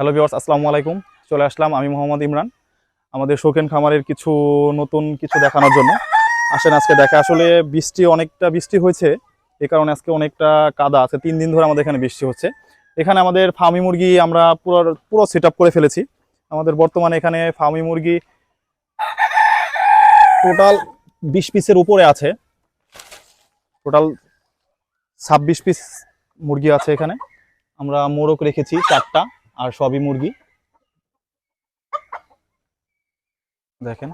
Hello viewers আসসালামু আলাইকুম। চলে আসলাম আমি মোহাম্মদ ইমরান। আমাদের শৌখিন খামারের কিছু নতুন কিছু দেখানোর জন্য। আসেন আজকে দেখা। আসলে বৃষ্টি অনেকটা বৃষ্টি হয়েছে, এ কারণে আজকে অনেকটা কাদা আছে। তিন দিন ধরে আমাদের এখানে বৃষ্টি হচ্ছে। এখানে আমাদের ফার্মি মুরগি আমরা পুরো পুরো সেট করে ফেলেছি। আমাদের বর্তমানে এখানে ফার্মি মুরগি টোটাল বিশ পিসের উপরে আছে। টোটাল ছাব্বিশ পিস মুরগি আছে এখানে। আমরা মোরগ রেখেছি চারটা। আর সবই মুরগি। দেখেন,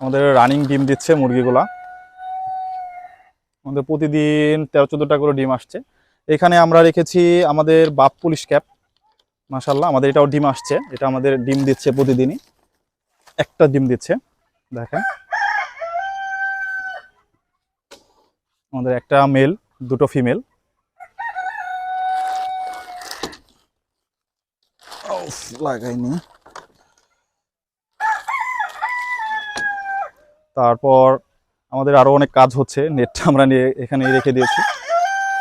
আমাদের রানিং ডিম দিচ্ছে মুরগিগুলা। আমাদের প্রতিদিন তেরো চোদ্দটা করে ডিম আসছে। এখানে আমরা রেখেছি আমাদের বাপ পুলিশ ক্যাপ। মাসাল্লাহ আমাদের এটাও ডিম আসছে। এটা আমাদের ডিম দিচ্ছে প্রতিদিনই। একটা ডিম দিচ্ছে, দেখেন। আমাদের একটা মেল দুটো ফিমেল লাগাইনি তারপর আমাদের আরও অনেক কাজ হচ্ছে। নেটটা আমরা নিয়ে এখানে রেখে দিয়েছি।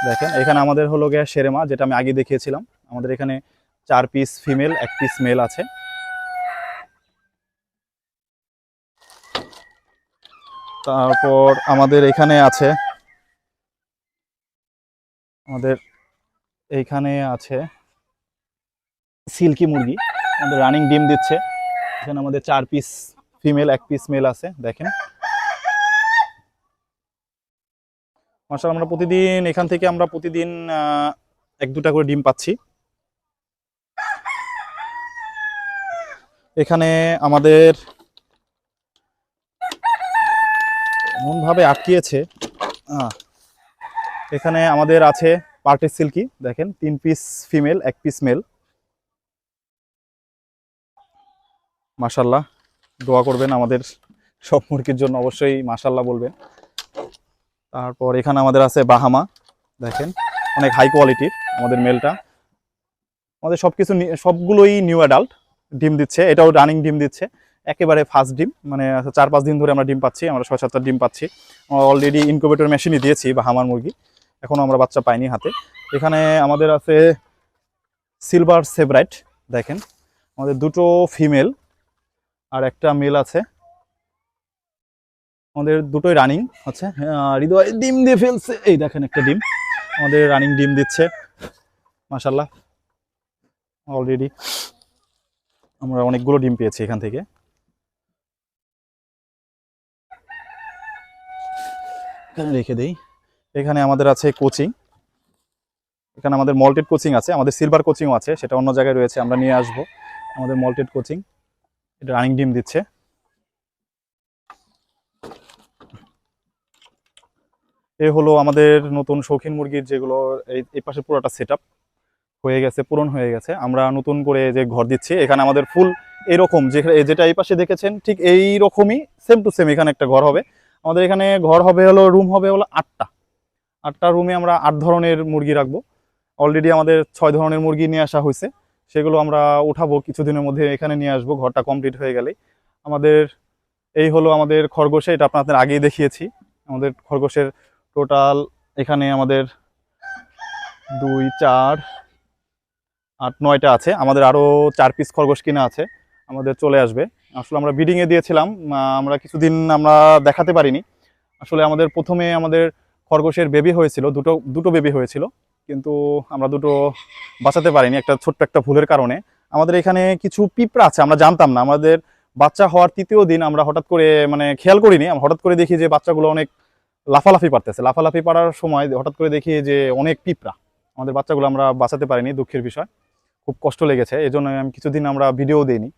দেখেন এখানে আমাদের হলো গিয়ে সেরেমা যেটা আমি আগে দেখিয়েছিলাম। আমাদের এখানে চার পিস ফিমেল এক পিস মেল আছে। তারপর আমাদের এখানে আছে আমাদের এইখানে আছে সিল্কি মুরগি। আমাদের রানিং ডিম দিচ্ছে। এখানে আমাদের চার পিস ফিমেল এক পিস মেল আছে, দেখেন। মার্শাল আমরা প্রতিদিন, এখান থেকে আমরা প্রতিদিন এক দুটা করে ডিম পাচ্ছি। এখানে আমাদের এমনভাবে আটকিয়েছে এখানে আমাদের আছে পার্টি সিল্কি, দেখেন, তিন পিস ফিমেল এক পিস মেল মাশাল্লাহ দোয়া করবেন আমাদের সব মুরগির জন্য, অবশ্যই মাশাল্লাহ বলবেন। তারপর এখানে আমাদের আছে বাহামা, দেখেন, অনেক হাই কোয়ালিটির আমাদের মেলটা আমাদের সব কিছু সবগুলোই নিউ অ্যাডাল্ট ডিম দিচ্ছে, এটাও রানিং ডিম দিচ্ছে। একেবারে ফার্স্ট ডিম মানে চার পাঁচ দিন ধরে আমরা ডিম পাচ্ছি, আমরা ছয় সাতটা ডিম পাচ্ছি। অলরেডি ইনকুবেটর মেশিনই দিয়েছি বাহামার মুরগি এখনও আমরা বাচ্চা পাইনি হাতে। এখানে আমাদের আছে সিলভার সেভরাইট দেখেন। আমাদের দুটো ফিমেল আর একটা মেল আছে। আমাদের দুটোই রানিং আহ, হৃদয় ডিম দিয়ে ফেলছে। এই দেখেন একটা ডিম। আমাদের রানিং ডিম দিচ্ছে। মাশাল্লাহ অলরেডি আমরা অনেকগুলো ডিম পেয়েছি এখান থেকে। রেখে দেই। এখানে আমাদের আছে কোচিং এখানে আমাদের মল্টেড কোচিং আছে। আমাদের সিলভার কোচিংও আছে। সেটা অন্য জায়গায় রয়েছে। আমরা নিয়ে আসব। আমাদের মল্টেড কোচিং এটা রানিং ডিম দিচ্ছে। এ হলো আমাদের নতুন শৌখিন মুরগির যেগুলো এই পাশে পুরোটা সেট হয়ে গেছে, পূরণ হয়ে গেছে। আমরা নতুন করে যে ঘর দিচ্ছি, এখানে আমাদের ফুল এরকম যেটা এই পাশে দেখেছেন, ঠিক এই রকমই সেম টু সেম এখানে একটা ঘর হবে। আমাদের এখানে ঘর হবে হলো রুম হবে হলো আটটা। আটটা রুমে আমরা আট ধরনের মুরগি রাখব। অলরেডি আমাদের ছয় ধরনের মুরগি নিয়ে আসা হয়েছে। সেগুলো আমরা উঠাবো, কিছুদিনের মধ্যে এখানে নিয়ে আসব, ঘরটা কমপ্লিট হয়ে গেলেই। আমাদের এই হলো আমাদের খরগোশে, এটা আপনাদের আগেই দেখিয়েছি। আমাদের খরগোশের টোটাল এখানে আমাদের দুই, চার, আট, নয়টা আছে। আমাদের আরও চার পিস খরগোশ কিনা আছে, আমাদের চলে আসবে। আসলে আমরা বিডিংয়ে দিয়েছিলাম আমরা কিছুদিন আমরা দেখাতে পারিনি। আসলে আমাদের প্রথমে আমাদের খরগোশের বেবি হয়েছিল, দুটো দুটো বেবি হয়েছিল। কিন্তু আমরা দুটো বাঁচাতে পারিনি, একটা ছোট্ট একটা ভুলের কারণে। আমাদের এখানে কিছু পিঁপড়া আছে, আমরা জানতাম না। আমাদের বাচ্চা হওয়ার তৃতীয় দিন আমরা হঠাৎ করে মানে খেয়াল করিনি। আমরা হঠাৎ করে দেখি যে বাচ্চাগুলো অনেক লাফালাফি পারতেছে। লাফালাফি পারার সময় হঠাৎ করে দেখি যে অনেক পিঁপড়া। আমাদের বাচ্চাগুলো আমরা বাঁচাতে পারিনি, দুঃখের বিষয়। খুব কষ্ট লেগেছে এই জন্য আমি কিছুদিন আমরা ভিডিও দিইনি।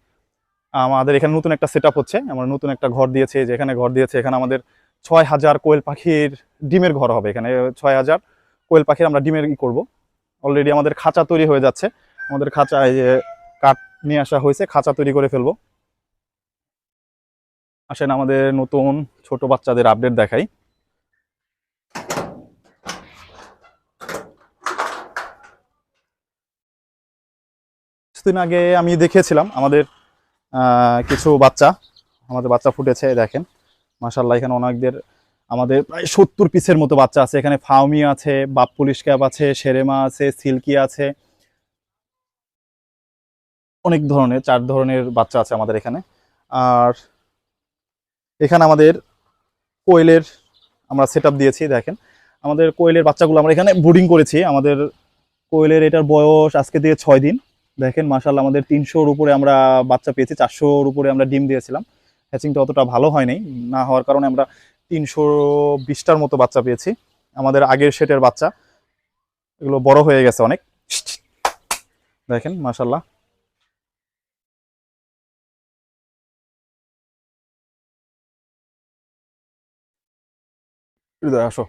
আমাদের এখানে নতুন একটা সেট হচ্ছে, আমরা নতুন একটা ঘর দিয়েছে, যেখানে ঘর দিয়েছে, এখানে আমাদের ছয় হাজার কোয়েল পাখির ডিমের ঘর হবে এখানে, ছয় হাজার কোয়েল পাখির আমরা ডিমের ই করব। অলরেডি আমাদের খাঁচা তৈরি হয়ে যাচ্ছে। আমাদের খাঁচা এই যে কাঠ নিয়ে আসা হয়েছে, খাঁচা তৈরি করে ফেলব। আসেন আমাদের নতুন ছোট বাচ্চাদের আপডেট দেখাই। কিছুদিন আগে আমি দেখিয়েছিলাম আমাদের কিছু বাচ্চা। আমাদের বাচ্চা ফুটেছে দেখেন। মাসাল্লাহ এখানে অনেকদের আমাদের প্রায় সত্তর পিসের মতো বাচ্চা আছে। এখানে ফাউমি আছে, বাপ পুলিশ ক্যাপ আছে সেরেমা আছে, সিল্কি আছে। অনেক ধরনের, চার ধরনের বাচ্চা আছে আমাদের এখানে। আর এখানে আমাদের কোয়েলের আমরা সেট দিয়েছি, দেখেন। আমাদের কোয়েলের বাচ্চাগুলো আমরা এখানে বোর্ডিং করেছি। আমাদের কোয়েলের এটার বয়স আজকে দিয়ে ছয় দিন। দেখেন মাসাল্লাহ আমাদের তিনশোর উপরে আমরা বাচ্চা পেয়েছি, চারশোর উপরে আমরা ডিম দিয়েছিলাম। হ্যাচিংটা অতটা ভালো হয়নি। না হওয়ার কারণে আমরা তিনশো বিশটার মতো বাচ্চা পেয়েছি। আমাদের আগের সেটের বাচ্চা। এগুলো বড় হয়ে গেছে অনেক। দেখেন মাসাল্লাহ আসো।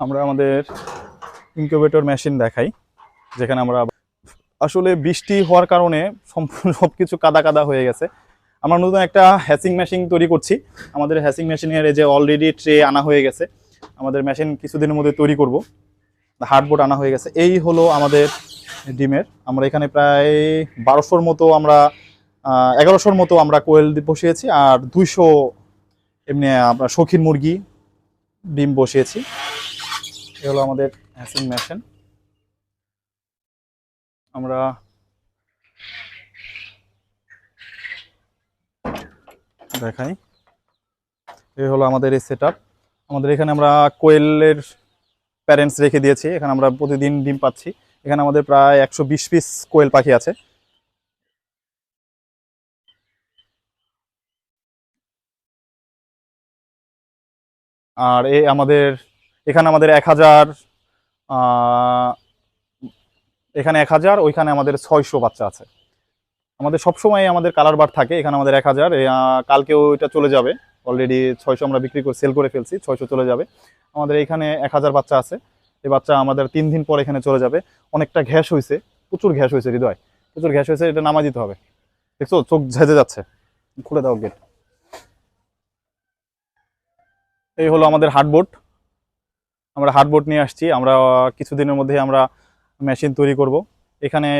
আমরা আমাদের ইনকিউবেটর মেশিন দেখাই, যেখানে আমরা আসলে বৃষ্টি হওয়ার কারণে সম্পূর্ণ সব কিছু কাদা কাদা হয়ে গেছে। আমরা নতুন একটা হ্যাসিং মেশিন তৈরি করছি। আমাদের হ্যাসিং মেশিনের যে অলরেডি ট্রে আনা হয়ে গেছে। আমাদের মেশিন কিছুদিনের মধ্যে তৈরি করব। হার্ডবোর্ড আনা হয়ে গেছে। এই হলো আমাদের ডিমের। আমরা এখানে প্রায় বারোশোর মতো আমরা এগারোশোর মতো আমরা কোয়েল বসিয়েছি আর দুইশো এমনি আমরা শৌখিন মুরগি ডিম বসিয়েছি। এ হলো আমাদের হ্যাসিং মেশিন। আমরা দেখাই। এই হলো আমাদের এই সেট আমাদের এখানে আমরা কোয়েলের প্যারেন্টস রেখে দিয়েছি। এখানে আমরা প্রতিদিন ডিম পাচ্ছি। এখানে আমাদের প্রায় একশো বিশ পিস কোয়েল পাখি আছে। আর এ আমাদের, এখানে আমাদের এক হাজার এখানে এক হাজার, ওইখানে আমাদের ছয়শো বাচ্চা আছে। আমাদের সবসময় আমাদের কালার বার থাকে, এখানে আমাদের এক হাজার। কালকেও এটা চলে যাবে। অলরেডি ছয়শো আমরা বিক্রি করে সেল করে ফেলছি, ছয়শো চলে যাবে। আমাদের এখানে এক হাজার বাচ্চা আছে। এই বাচ্চা আমাদের তিন দিন পর এখানে চলে যাবে। অনেকটা ঘ্যাস হয়েছে প্রচুর ঘ্যাস হয়েছে হৃদয়। প্রচুর ঘ্যাস হয়েছে এটা নামা দিতে হবে। দেখছ? চোখ ঝেঁজে যাচ্ছে। খুলে দাও গেট এই হলো আমাদের হার্ডবোর্ড আমরা হার্ডবোর্ড নিয়ে আসছি। আমরা কিছুদিনের মধ্যে আমরা মেশিন তৈরি করব। এখানে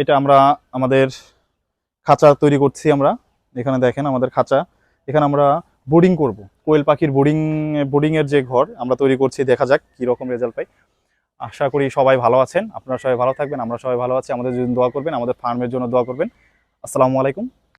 এটা আমরা আমাদের খাঁচা তৈরি করছি আমরা। এখানে দেখেন আমাদের খাঁচা। এখানে আমরা বোর্ডিং করব। কোয়েল পাখির বোর্ডিং বোর্ডিংয়ের যে ঘর আমরা তৈরি করছি, দেখা যাক কী রকম রেজাল্ট পাই। আশা করি সবাই ভালো আছেন। আপনারা সবাই ভালো থাকবেন, আমরা সবাই ভালো আছি। আমাদের জন্য দোয়া করবেন, আমাদের ফার্মের জন্য দোয়া করবেন। আসসালামু আলাইকুম।